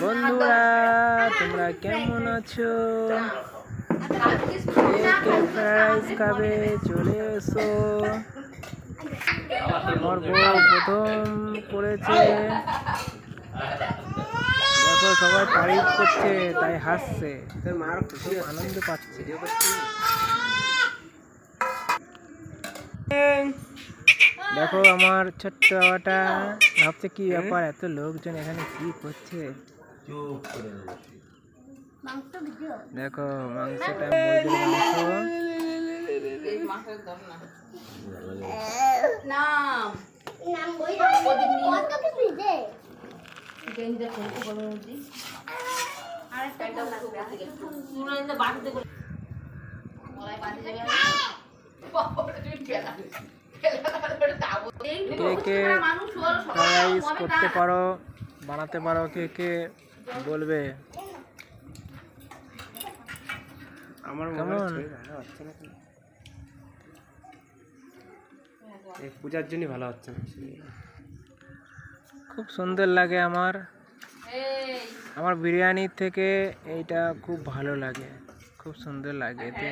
বন্ধুরা, তোমরা কেমন আছো? খাবে, চলে এসো। আমার বউ প্রথম করেছে দেখো, সবাই তারিফ করছে, তাই হাসছে। আনন্দ পাচ্ছে। দেখো আমার ছোট্ট বাবাটা ভাবছে কি ব্যাপার এত লোকজন এখানে কি করছে? দেখো মাংসটা কে কে রাইস করতে পারো বানাতে পারো কে কে বলবে? আমার কেমন? পূজার জন্য ভালো হচ্ছে খুব সুন্দর লাগে আমার। আমার বিরিয়ানির থেকে এইটা খুব ভালো লাগে খুব সুন্দর লাগে এতে।